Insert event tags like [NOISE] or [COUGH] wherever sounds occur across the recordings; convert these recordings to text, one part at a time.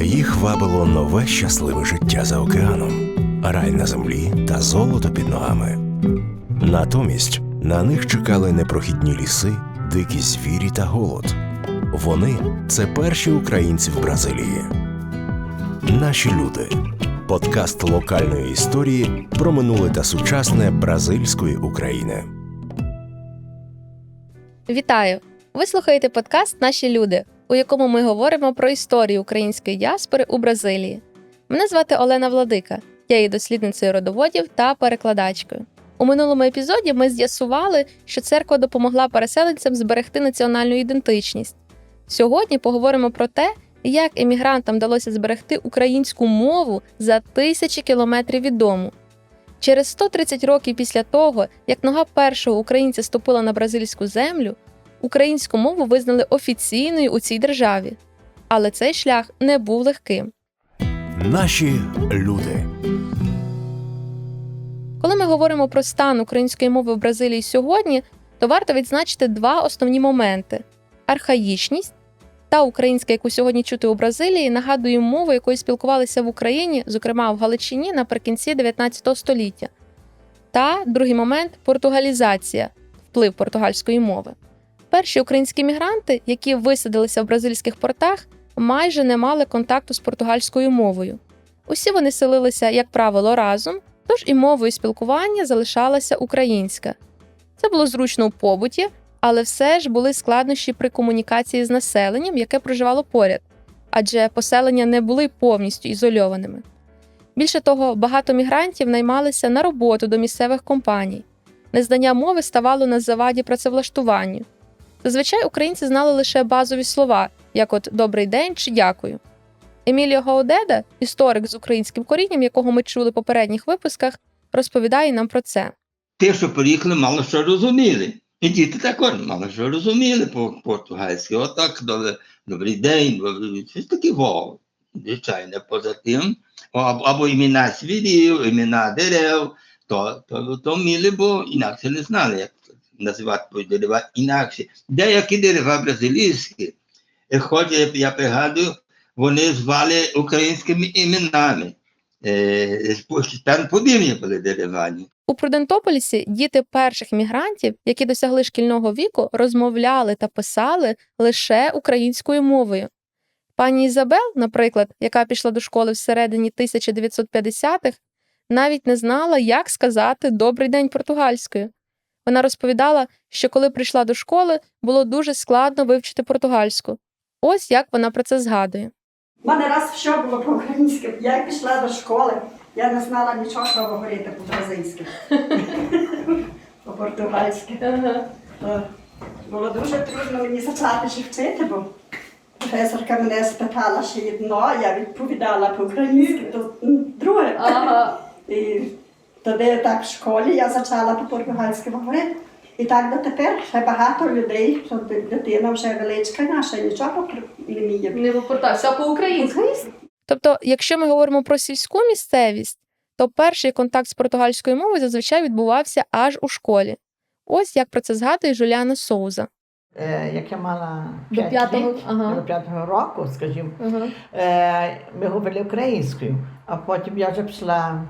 Їх вабило нове щасливе життя за океаном, рай на землі та золото під ногами. Натомість на них чекали непрохідні ліси, дикі звірі та голод. Вони це перші українці в Бразилії. Наші люди. Подкаст локальної історії про минуле та сучасне бразильської України. Вітаю! Ви слухаєте подкаст Наші люди, у якому ми говоримо про історію української діаспори у Бразилії. Мене звати Олена Владика, я є дослідницею родоводів та перекладачкою. У минулому епізоді ми з'ясували, що церква допомогла переселенцям зберегти національну ідентичність. Сьогодні поговоримо про те, як емігрантам вдалося зберегти українську мову за тисячі кілометрів від дому. Через 130 років після того, як нога першого українця ступила на бразильську землю, українську мову визнали офіційною у цій державі. Але цей шлях не був легким. Наші люди. Коли ми говоримо про стан української мови в Бразилії сьогодні, то варто відзначити два основні моменти: архаїчність та українська, яку сьогодні чути у Бразилії, нагадує мову, якою спілкувалися в Україні, зокрема в Галичині, наприкінці 19 століття. Та другий момент португалізація, вплив португальської мови. Перші українські мігранти, які висадилися в бразильських портах, майже не мали контакту з португальською мовою. Усі вони селилися, як правило, разом, тож і мовою спілкування залишалася українська. Це було зручно у побуті, але все ж були складнощі при комунікації з населенням, яке проживало поряд, адже поселення не були повністю ізольованими. Більше того, багато мігрантів наймалися на роботу до місцевих компаній. Незнання мови ставало на заваді працевлаштуванню. Зазвичай українці знали лише базові слова, як от добрий день чи дякую. Еміліо Гаудеда, історик з українським корінням, якого ми чули в попередніх випусках, розповідає нам про це. Ті, що приїхали, мало що розуміли. І діти також мало що розуміли по-португальськи. Отак, добрий день, щось таке вау. Звичайно, поза тим. Або, імена свірів, імена дерев, то, то, то вміли, бо інакше не знали, як називати дерева інакше. Деякі дерева бразилійські, е, хоч я, пригадую, вони звали українськими іменами. Е, там подібні були деревані. У Прудентополісі діти перших мігрантів, які досягли шкільного віку, розмовляли та писали лише українською мовою. Пані Ізабел, наприклад, яка пішла до школи всередині 1950-х, навіть не знала, як сказати Добрий день португальською. Вона розповідала, що коли прийшла до школи, було дуже складно вивчити португальську. Ось як вона про це згадує. У мене раз все було по-українськи. Я пішла до школи, я не знала нічого, що говорити по-бразильськи. [LAUGHS] По-португальськи. Було дуже трудно мені почати ще вчити, бо професорка мене спитала ще одно, я відповідала по-українськи, то друге. І тоді так в школі я почала по-португальськи говорити. І так дотепер ще багато людей, що ди- дитина вже величка наша, нічого не вміє. Не все по-українськи. Тобто, якщо ми говоримо про сільську місцевість, то перший контакт з португальською мовою зазвичай відбувався аж у школі. Ось як про це згадує Жуляна Соуза. Е, як я мала До п'ятого, літ, ага. до п'ятого року, скажімо, е, ми говорили українською, а потім я вже пішла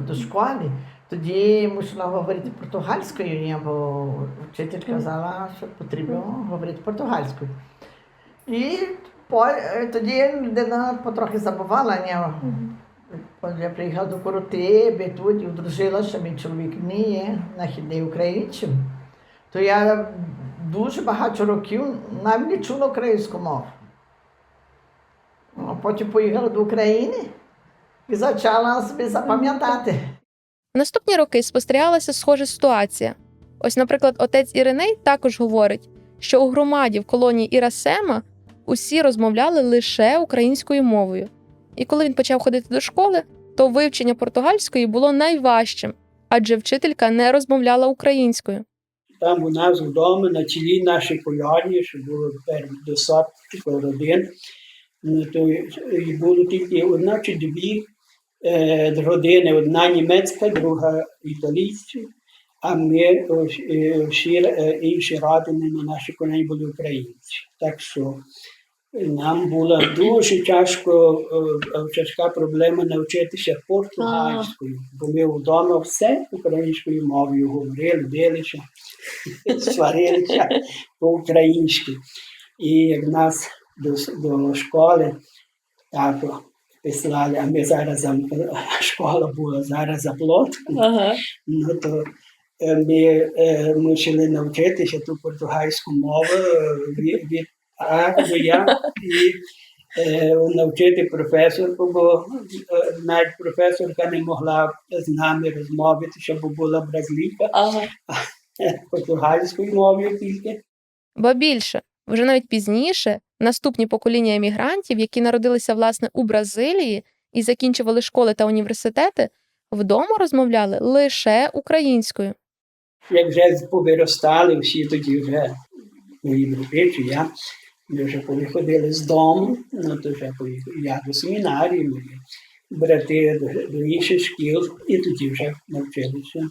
до, школи, тоді мусила говорити португальською, бо вчитель казала, що потрібно говорити португальською. І е, тоді людина потрохи забувала. ні. Я приїхала до Коротиби, тут і одружилася, мій чоловік не є нахідний українцем, то я дуже багато років навіть не чула українську мову. Потім поїхала до України і почала собі запам'ятати. В наступні роки спостерігалася схожа ситуація. Ось, наприклад, отець Іриней також говорить, що у громаді в колонії Ірасема усі розмовляли лише українською мовою. І коли він почав ходити до школи, то вивчення португальської було найважчим, адже вчителька не розмовляла українською. Там у нас вдома на цілій нашій поляні, що було тепер до сотки родин, то і було тільки одна чи дві родини, одна німецька, друга італійська, а ми е, всі е, інші родини на нашій колені були українці. Так що нам була дуже тяжко, е, тяжка проблема навчитися португальською, бо ми вдома все українською мовою говорили, билися, сварилися по-українськи. І як нас до, до школи тато писали, а ми зараз за- школа була зараз за плот, Ага. ну то е, ми е, мусили навчитися ту португальську мову е, від, від А до Я і е, навчити професорку, бо е, навіть професорка не могла з нами розмовитися, бо була бразилійка, Ага. португальською мовою тільки. Ба більше, вже навіть пізніше наступні покоління емігрантів, які народилися власне у Бразилії і закінчували школи та університети, вдома розмовляли лише українською. Як вже повиростали, всі тоді вже мої брати, чи я, ми вже повиходили з дому, ну то вже я до семінарії, мої брати до, до інших шкіл, і тоді вже навчилися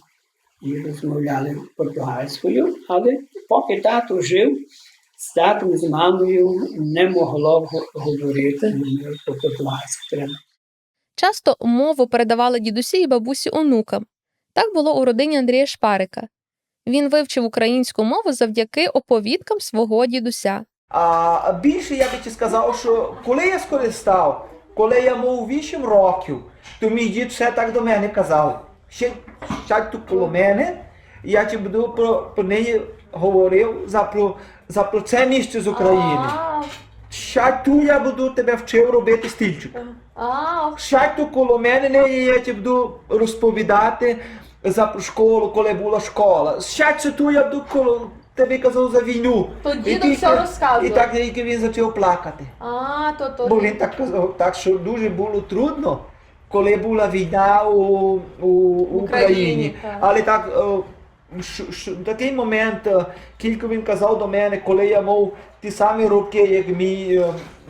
і розмовляли португальською, але поки тато жив, з татом, з мамою не могло говорити по-португальськи. Треба Часто мову передавали дідусі і бабусі онукам. Так було у родині Андрія Шпарика. Він вивчив українську мову завдяки оповідкам свого дідуся. А більше я би ти сказав, що коли я скористав, коли я мав 8 років, то мій дід ще так до мене казав. Ще сядь тут коло мене, я ті буду про, про неї говорив за про, за про це місце з України. Сядь тут я буду тебе вчив робити стільчик. Сядь тут коло мене, і я ті буду розповідати за школу, коли була школа. Це тут я буду коло тебе казав за війну. То дідо все розказує. І так тільки він почав плакати. А, то, то. Бо він так казав, так що дуже було трудно, коли була війна у, у, Україні, Україні. так. Але так, е, такий момент, кілька він казав до мене, коли я мав ті самі роки, як мій,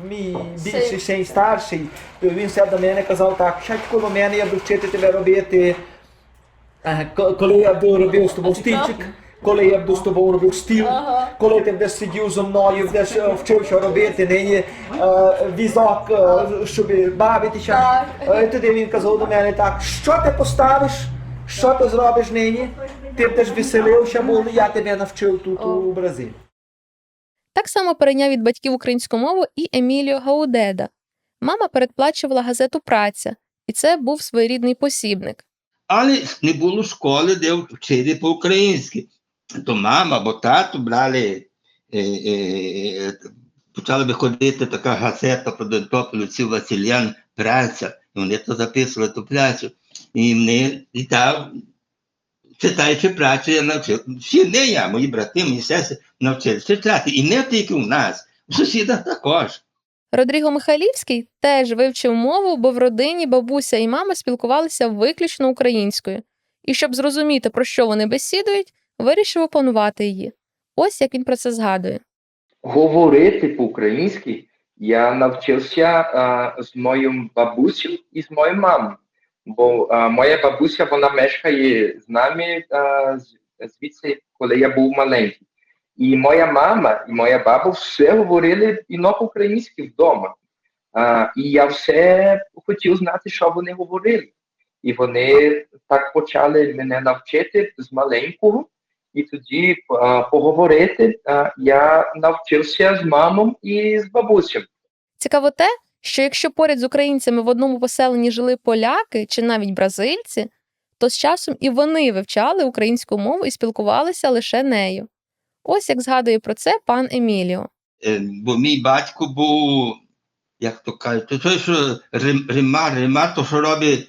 мій більший старший, то він все до мене казав так, сядь коло мене, я буду вчити тебе робити, коли я буду робив з тобою стільчик, коли я буду з тобою робив стіл, коли ти будеш сидів зі мною, е, вчився робити нині візок, щоб бавитися. Тоді він казав до мене так, що ти поставиш, що ти зробиш нині, ти будеш веселився, бо я тебе навчив тут у Бразилії. Так само перейняв від батьків українську мову і Еміліо Гаудеда. Мама передплачувала газету Праця, і це був своєрідний посібник. Але не було школи, де вчити по-українськи. То мама або тато брали, е, е, почала виходити така газета про Донтополівців Василян праця. І вони то записували ту працю. І вони і читаючи працю, я навчив. Всі не я, мої брати, мої сестри навчилися читати. І не тільки у нас, у сусідах також. Родріго Михайлівський теж вивчив мову, бо в родині бабуся і мама спілкувалися виключно українською. І щоб зрозуміти, про що вони бесідують, вирішив опанувати її. Ось як він про це згадує. говорити по-українськи я навчився а, з моїм бабусею і з моєю мамою. Бо а, моя бабуся вона мешкає з нами а, звідси, коли я був маленький. І моя мама і моя баба все говорили іно по-українськи вдома. А, і я все хотів знати, що вони говорили. І вони так почали мене навчити з маленького. І тоді а, поговорити а, я навчився з мамом і з бабусем. Цікаво те, що якщо поряд з українцями в одному поселенні жили поляки чи навіть бразильці, то з часом і вони вивчали українську мову і спілкувалися лише нею. Ось як згадує про це пан Еміліо. Е, бо мій батько був, як то кажуть, то що рим, римар, римар, то що робить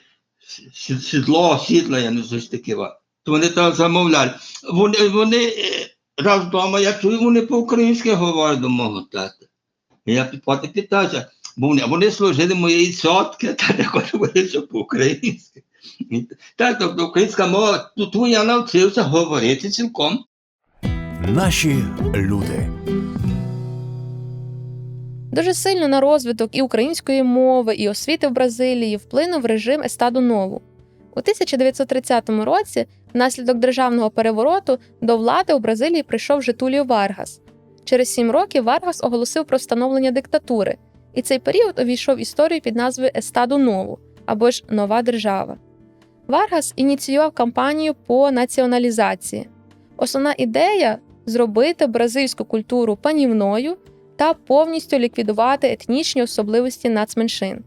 сі- сідло, сідла, я не знаю, що таке. То вони там замовляли. Вони, вони е, раз вдома, я чую, вони по-українськи говорять до мого тата. Я потім питався, вони, вони служили моєї цьотки, та не хочу говорити по-українськи. Так, тобто українська мова, тут я навчився говорити цілком. Наші люди. Дуже сильно на розвиток і української мови, і освіти в Бразилії вплинув режим Естаду Нову. У 1930 році, внаслідок державного перевороту, до влади у Бразилії прийшов Жетуліо Варгас. Через сім років Варгас оголосив про встановлення диктатури, і цей період увійшов в історію під назвою Естаду Нову або ж Нова держава. Варгас ініціював кампанію по націоналізації. Основна ідея зробити бразильську культуру панівною та повністю ліквідувати етнічні особливості нацменшин.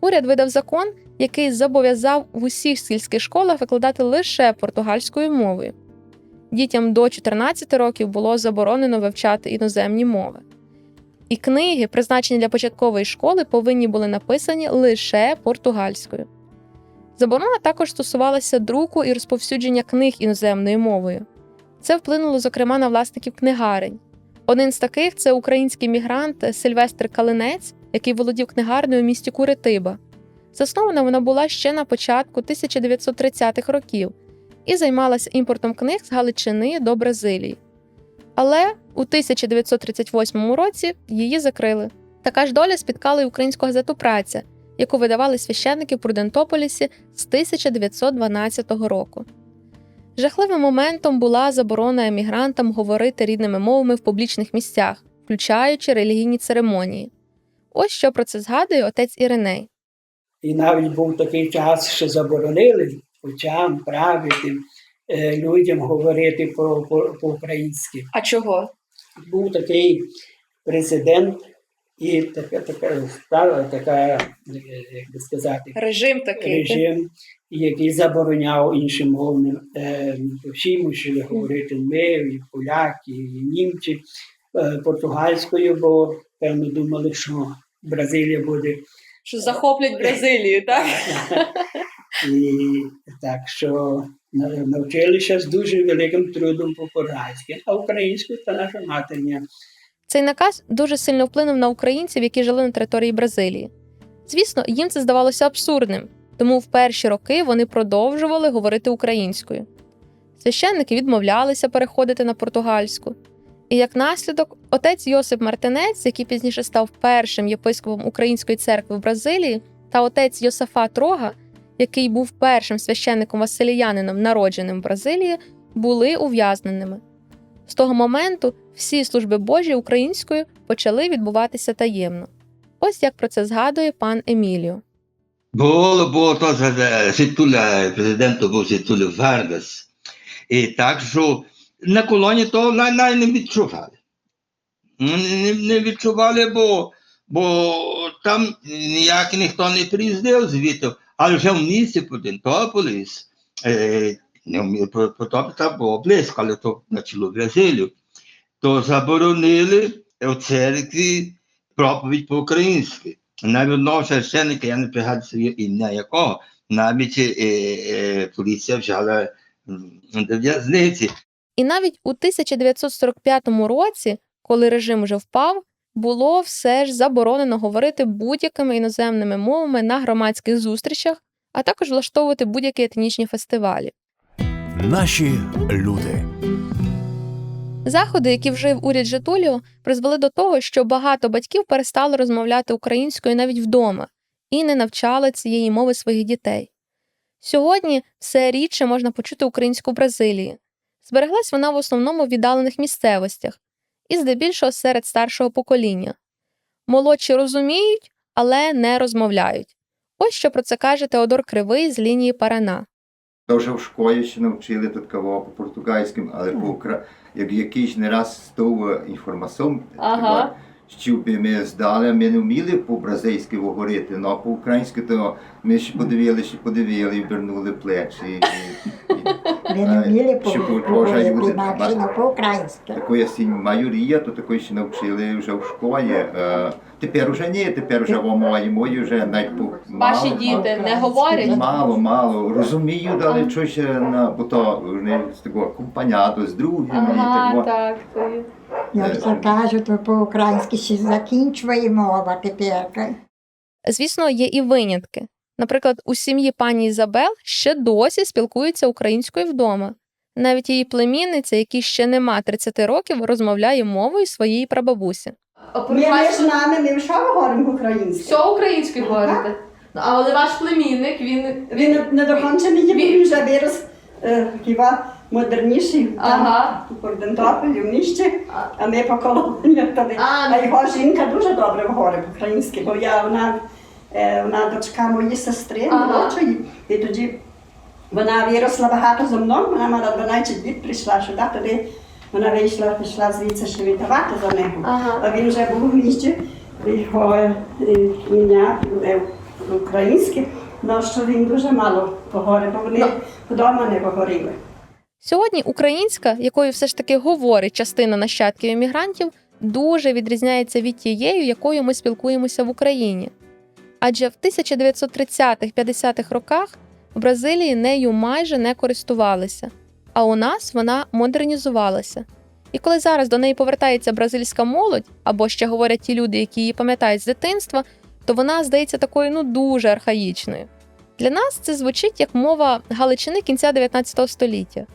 Уряд видав закон, який зобов'язав в усіх сільських школах викладати лише португальською мовою. Дітям до 14 років було заборонено вивчати іноземні мови. І книги, призначені для початкової школи, повинні були написані лише португальською. Заборона також стосувалася друку і розповсюдження книг іноземною мовою. Це вплинуло, зокрема, на власників книгарень. Один з таких це український мігрант Сильвестр Калинець, який володів книгарнею у місті Куритиба. Заснована вона була ще на початку 1930-х років і займалася імпортом книг з Галичини до Бразилії. Але у 1938 році її закрили. Така ж доля спіткала й українську газету Праця, яку видавали священники в Прудентополісі з 1912 року. Жахливим моментом була заборона емігрантам говорити рідними мовами в публічних місцях, включаючи релігійні церемонії. Ось що про це згадує отець Іриней. І навіть був такий час, що заборонили отцям, правити, е, людям говорити по- по- по-українськи. А чого? був такий президент і така, така стала така, е, як би сказати, Режим такий режим, який забороняв іншим мовним. Е, всі мусили говорити ми, і поляки, і німці е, португальською, бо певно думали, що Бразилія буде. Що захоплять Бразилію, так? [LAUGHS] І так що навчилися з дуже великим трудом по-португальськи, а українською це наша матерня. Цей наказ дуже сильно вплинув на українців, які жили на території Бразилії. Звісно, їм це здавалося абсурдним, тому в перші роки вони продовжували говорити українською. Священники відмовлялися переходити на португальську. І як наслідок, отець Йосип Мартинець, який пізніше став першим єпископом Української церкви в Бразилії, та отець Йосафат Рога, який був першим священником василіянином, народженим в Бразилії, були ув'язненими. З того моменту всі служби Божі українською почали відбуватися таємно. Ось як про це згадує пан Еміліо. Було, було то за президентом був Сітуля Варгас. І так, що на колоні того не відчували. Ну, Не, не відчували, бо, бо там ніяк ніхто не приїздив звідти. Але вже в місті Потопіта було близько, але то заборонили в церкві проповідь по-українськи. Навіть священника, я не пригадую своє ім'я якого, навіть поліція взяла в'язниці. І навіть у 1945 році, коли режим уже впав, було все ж заборонено говорити будь-якими іноземними мовами на громадських зустрічах, а також влаштовувати будь-які етнічні фестивалі. Наші люди. Заходи, які вжив уряд Житуліо, призвели до того, що багато батьків перестали розмовляти українською навіть вдома і не навчали цієї мови своїх дітей. Сьогодні все рідше можна почути українську в Бразилії. Збереглась вона в основному в віддалених місцевостях і здебільшого серед старшого покоління. Молодші розуміють, але не розмовляють. Ось що про це каже Теодор Кривий з лінії Парана. То вже в школі ще навчили тут кого по португальському, але по укра... як якийсь не раз з того інформацією, Ага. щоб ми здали, ми не вміли по-бразильськи говорити, ну а по-українськи то ми ще подивили, ще подивили, і вернули плечі. І, і, Ми не вміли Ще по- Божа говорити люди, інакше, ба- але по-українськи. Такої сінь майорія, то такої ще навчили вже в школі. Е, тепер вже ні, тепер вже во мої, мої вже навіть по Ваші мало, діти не говорять? Мало, мало. Розумію, але щось на бо то вони з такого компаняту з другими і такого. так. Це... Як Е, це кажуть, то по-українськи ще закінчує мова тепер. Звісно, є і винятки. Наприклад, у сім'ї пані Ізабел ще досі спілкуються українською вдома. Навіть її племінниця, якій ще нема 30 років, розмовляє мовою своєї прабабусі. Ми між нами, ми що говоримо українською. українською говорите? Але ваш племінник, він Він не- недокончений він вже вирос е, хіба модерніший, Ага. у Кордентополі, в місті, а ми по колоніях туди. А, А його жінка дуже добре говорить по-українськи, бо я вона, вона дочка моєї сестри, Ага. молодшої, і тоді вона виросла багато за мною, вона мала 12 літ, прийшла сюди, тоді вона вийшла, пішла звідси ще віддавати за нього. Ага. А він вже був в місті, його е, мене е, українське, але що він дуже мало поговорив, бо вони вдома не говорили. Сьогодні українська, якою все ж таки говорить частина нащадків емігрантів, дуже відрізняється від тією, якою ми спілкуємося в Україні. Адже в 1930-50-х роках в Бразилії нею майже не користувалися, а у нас вона модернізувалася. І коли зараз до неї повертається бразильська молодь, або ще говорять ті люди, які її пам'ятають з дитинства, то вона здається такою ну дуже архаїчною. Для нас це звучить як мова Галичини кінця 19 століття.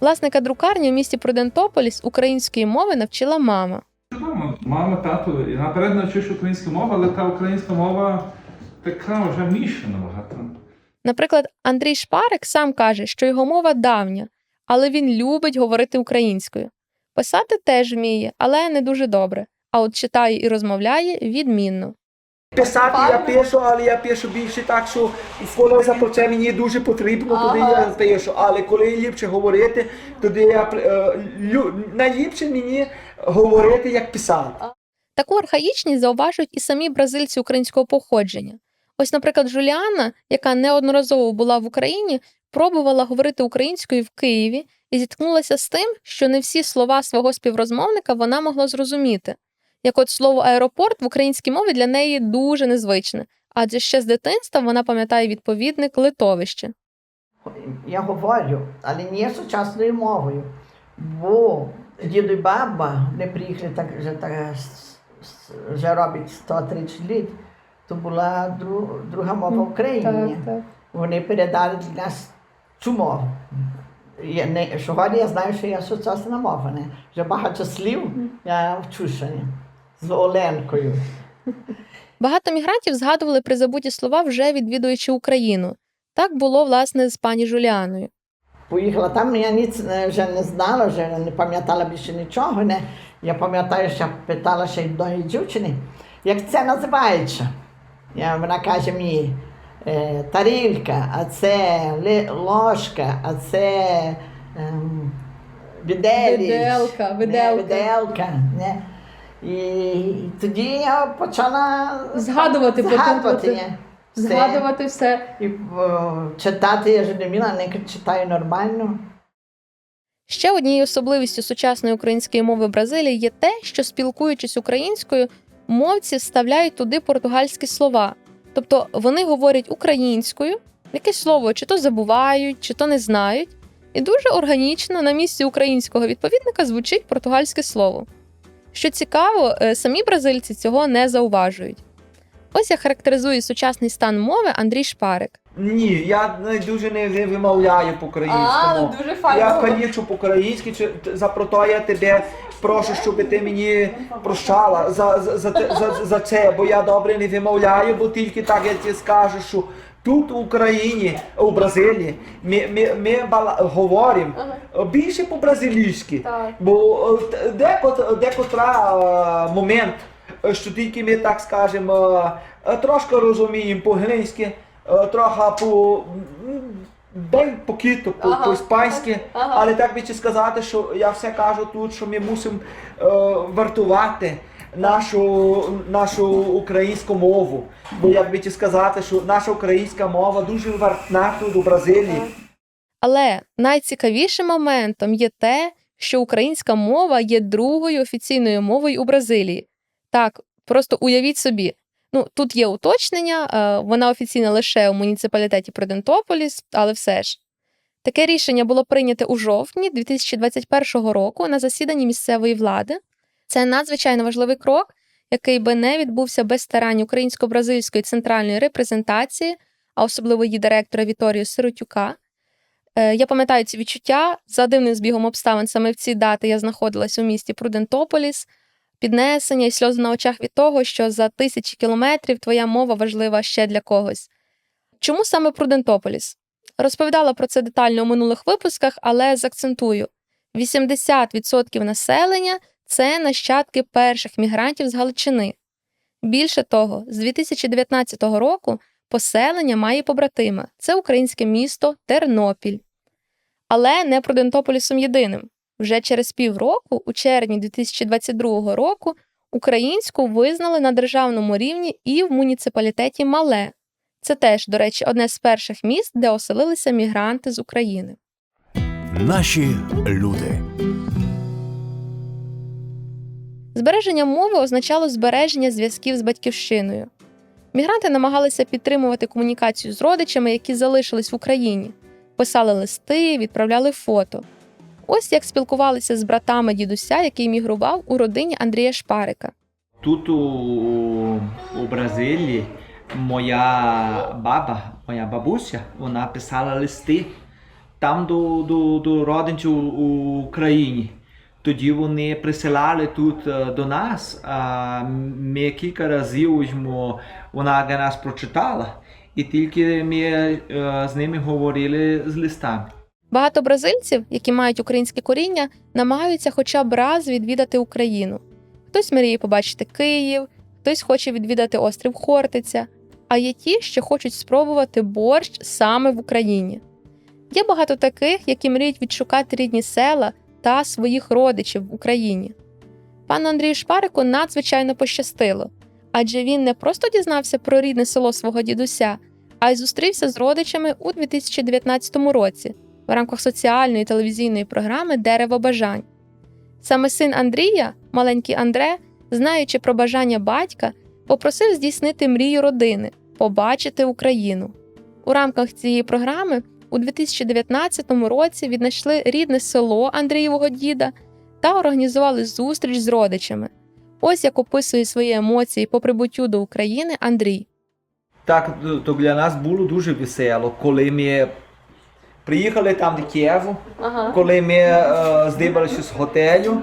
Власника друкарні у місті Прудентополіс української мови навчила мама. Мама, мама, тато, і наперед навчиш українську мову, але та українська мова така вже міша набагато. Наприклад, Андрій Шпарик сам каже, що його мова давня, але він любить говорити українською. Писати теж вміє, але не дуже добре. А от читає і розмовляє відмінно. Писати я пишу, але я пишу більше так, що коли за це мені дуже потрібно, тоді я пишу. Але коли ліпше говорити, тоді я е, лю, найліпше мені говорити, як писати. Таку архаїчність зауважують і самі бразильці українського походження. Ось, наприклад, Жуліана, яка неодноразово була в Україні, пробувала говорити українською в Києві і зіткнулася з тим, що не всі слова свого співрозмовника вона могла зрозуміти. Як от слово аеропорт в українській мові для неї дуже незвичне, адже ще з дитинства вона пам'ятає відповідник литовище. Я говорю, але не сучасною мовою. Бо діду і баба не приїхали так вже, так, вже робить 130 літ. То була дру, друга мова в Україні. Вони передали для нас цю мову. Я не, сьогодні я знаю, що я сучасна мова. Не? Вже багато слів я вчу ще з Оленкою. Багато мігрантів згадували призабуті слова, вже відвідуючи Україну. Так було, власне, з пані Жуліаною. Поїхала там, я ніц е, вже не знала, вже не пам'ятала більше нічого. Не. Я пам'ятаю, що питала ще одної дівчини, як це називається. Я, вона каже мені, е, тарілька, а це ложка, а це ем, виделість. Виделка, Не, виделка. виделка. Не. І тоді я почала Згадувати, згадувати. Все. Згадувати все. І о, читати я ж не вміла, не читаю нормально. Ще однією особливістю сучасної української мови Бразилії є те, що спілкуючись українською, мовці вставляють туди португальські слова. Тобто вони говорять українською, якесь слово чи то забувають, чи то не знають, і дуже органічно на місці українського відповідника звучить португальське слово. Що цікаво, е, самі бразильці цього не зауважують. Ось як характеризує сучасний стан мови Андрій Шпарик. Ні, я не дуже не вимовляю по-українському. дуже Я хочу по-українськи, чи- т- за прото я тебе прошу, щоб ти мені прощала за, за, за, те- за, за це, бо я добре не вимовляю, бо тільки так я тобі скажу, що тут в Україні, у Бразилії, ми, ми, ми бала- говоримо більше по-бразилійськи, бо е, т- декот, декотра е, момент, що тільки ми так скажемо, е, трошки розуміємо по-англійськи, е, трохи по день покіто по, по-іспанськи, але так би чи сказати, що я все кажу тут, що ми мусимо е, вартувати нашу, нашу українську мову. Бо як би чи сказати, що наша українська мова дуже вартна тут у Бразилії. Але найцікавішим моментом є те, що українська мова є другою офіційною мовою у Бразилії. Так, просто уявіть собі. Ну, тут є уточнення, е, вона офіційна лише у муніципалітеті Прудентополіс, але все ж. Таке рішення було прийнято у жовтні 2021 року на засіданні місцевої влади. Це надзвичайно важливий крок, який би не відбувся без старань українсько-бразильської центральної репрезентації, а особливо її директора Віторію Сиротюка. Е, Я пам'ятаю ці відчуття. За дивним збігом обставин саме в ці дати я знаходилась у місті Прудентополіс, піднесення і сльози на очах від того, що за тисячі кілометрів твоя мова важлива ще для когось. Чому саме Прудентополіс? Розповідала про це детально у минулих випусках, але закцентую: 80% населення це нащадки перших мігрантів з Галичини. Більше того, з 2019 року поселення має побратима це українське місто Тернопіль. Але не Прудентополісом єдиним. Вже через півроку, у червні 2022 року, українську визнали на державному рівні і в муніципалітеті Мале. Це теж, до речі, одне з перших міст, де оселилися мігранти з України. Наші люди. Збереження мови означало збереження зв'язків з батьківщиною. Мігранти намагалися підтримувати комунікацію з родичами, які залишились в Україні, писали листи, відправляли фото. Ось як спілкувалися з братами дідуся, який мігрував у родині Андрія Шпарика. Тут у, у Бразилії моя баба, моя бабуся, вона писала листи там до, до, до родичів у Україні. Тоді вони присилали тут е, до нас, а ми кілька разів йому, вона для нас прочитала, і тільки ми е, з ними говорили з листами. Багато бразильців, які мають українське коріння, намагаються хоча б раз відвідати Україну. Хтось мріє побачити Київ, хтось хоче відвідати острів Хортиця, а є ті, що хочуть спробувати борщ саме в Україні. Є багато таких, які мріють відшукати рідні села та своїх родичів в Україні. Пану Андрію Шпарику надзвичайно пощастило, адже він не просто дізнався про рідне село свого дідуся, а й зустрівся з родичами у 2019 році в рамках соціальної телевізійної програми Дерево бажань. Саме син Андрія, маленький Андре, знаючи про бажання батька, попросив здійснити мрію родини побачити Україну. У рамках цієї програми у 2019 році віднайшли рідне село Андрієвого діда та організували зустріч з родичами. Ось як описує свої емоції по прибуттю до України Андрій. Так, то для нас було дуже весело, коли ми приїхали там до Києву, Ага. коли ми е, здибалися з готелю,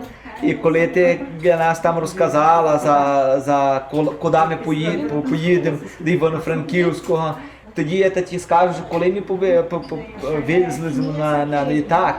і коли ти для нас там розказала за, за куди ми пої- по- поїдемо до Івано-Франківського, тоді я ті скажу, коли ми вилізли на, на літак,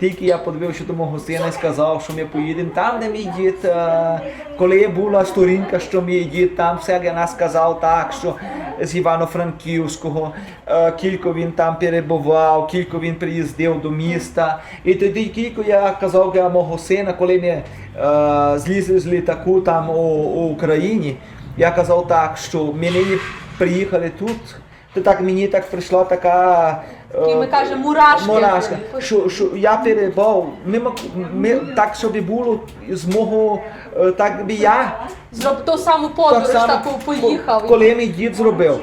тільки я подивився до мого сина і сказав, що ми поїдемо там, де мій дід. е, Коли була сторінка, що мій дід там все для нас сказав так, що з Івано-Франківського, е, кілько він там перебував, кілько він приїздив до міста. І тоді кілько я казав для мого сина, коли ми е, злізли з літаку там у, Україні, я казав так, що ми нині приїхали тут. То так мені так прийшла така. е, ми кажемо, мурашки. мурашка. Що, що я перебав, ми, мак- ми, так, щоб було з мого, е, так би я Зроб ту саму подорож, само, таку поїхав. Коли мій дід зробив.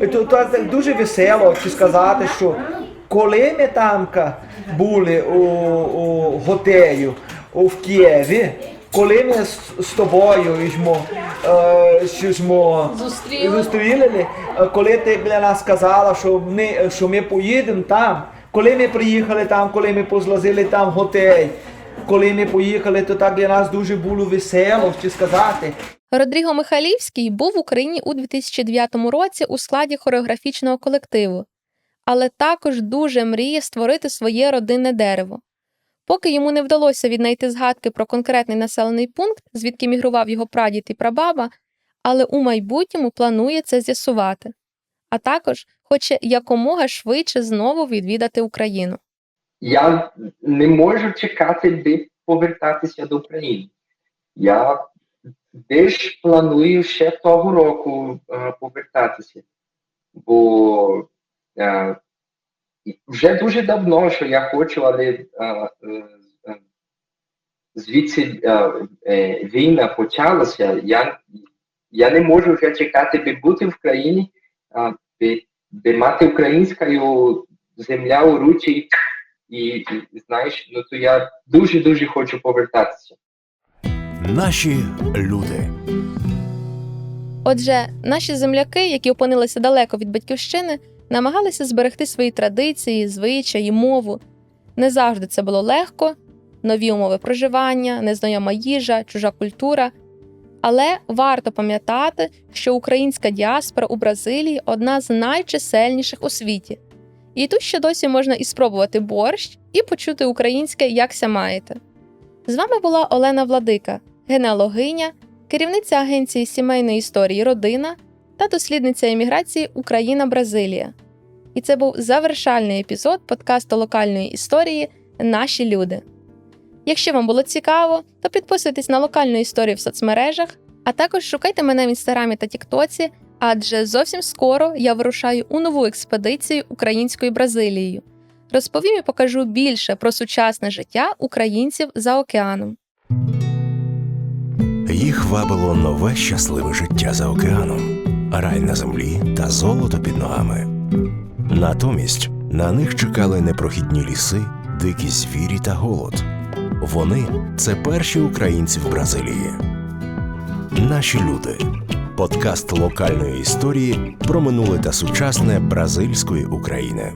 І То, то, це дуже весело чи сказати, що коли ми там були у, у готелю у в Києві, коли ми з, з тобою жмо, е, що жмо Зустріли. зустріли, е, коли ти для нас сказала, що ми, що ми поїдемо там, коли ми приїхали там, коли ми позлазили там готель, коли ми поїхали, то так для нас дуже було весело, чи сказати. Родріго Михайлівський був в Україні у 2009 році у складі хореографічного колективу, але також дуже мріє створити своє родинне дерево. Поки йому не вдалося віднайти згадки про конкретний населений пункт, звідки мігрував його прадід і прабаба, але у майбутньому планує це з'ясувати. А також хоче якомога швидше знову відвідати Україну. Я не можу чекати, би повертатися до України. Я десь планую ще того року е, повертатися, бо вже дуже давно, що я хочу, але е, е, е, звідси війна почалася. Я, я не можу вже чекати, би бути в країні, е, би, би мати українською земля у руці і, і знаєш, ну то я дуже дуже хочу повертатися. Наші люди. Отже, наші земляки, які опинилися далеко від батьківщини, намагалися зберегти свої традиції, звичаї, мову. Не завжди це було легко, нові умови проживання, незнайома їжа, чужа культура. Але варто пам'ятати, що українська діаспора у Бразилії одна з найчисельніших у світі. І тут ще досі можна і спробувати борщ, і почути українське якся маєте. З вами була Олена Владика, генеалогиня, керівниця агенції сімейної історії Родина та дослідниця еміграції Україна-Бразилія. І це був завершальний епізод подкасту локальної історії Наші люди. Якщо вам було цікаво, то підписуйтесь на локальну історію в соцмережах, а також шукайте мене в інстаграмі та Тіктоці, адже зовсім скоро я вирушаю у нову експедицію українською Бразилією. Розповім і покажу більше про сучасне життя українців за океаном. Їх вабило нове щасливе життя за океаном, рай на землі та золото під ногами. Натомість на них чекали непрохідні ліси, дикі звірі та голод. Вони це перші українці в Бразилії. Наші люди. Подкаст локальної історії про минуле та сучасне бразильської України.